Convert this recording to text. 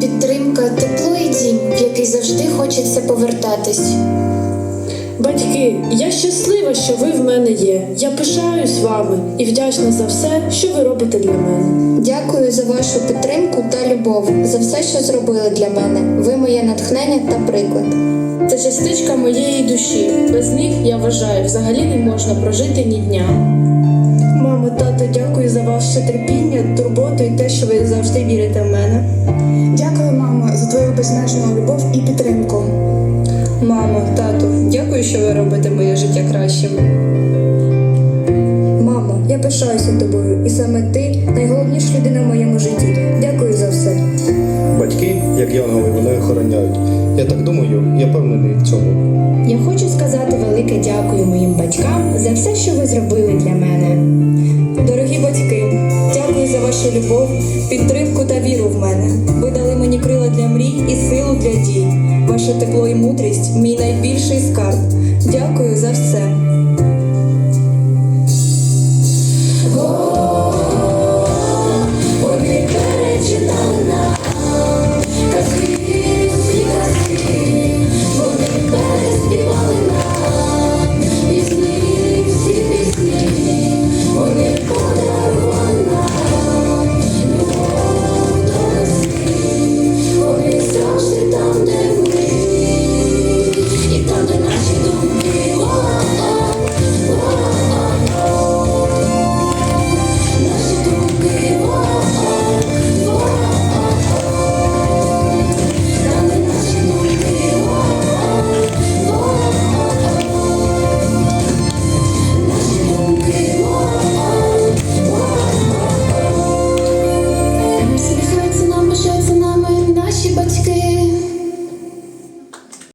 Підтримка, тепло і дім, в який завжди хочеться повертатись. Батьки, я щаслива, що ви в мене є. Я пишаюсь вами і вдячна за все, що ви робите для мене. Дякую за вашу підтримку та любов, за все, що зробили для мене. Ви моє натхнення та приклад. Це частичка моєї душі. Без них, я вважаю, взагалі не можна прожити ні дня. Мамо, тато, дякую за ваше терпіння, турботу і те, що ви завжди вірите в мене. Дякую, мамо, за твою безмежну любов і підтримку. Мамо, тату, дякую, що ви робите моє життя кращим. Мамо, я пишаюся тобою, і саме ти найголовніша людина в моєму житті. Дякую за все. Батьки, як янголи, мене охороняють. Я так думаю, я певнений в цьому. Я хочу сказати велике дякую моїм батькам за все, що ви зробили для мене. Любов, підтримку та віру в мене. Ви дали мені крила для мрій і силу для дій. Ваше тепло і мудрість мій найбільший скарб. Дякую за все.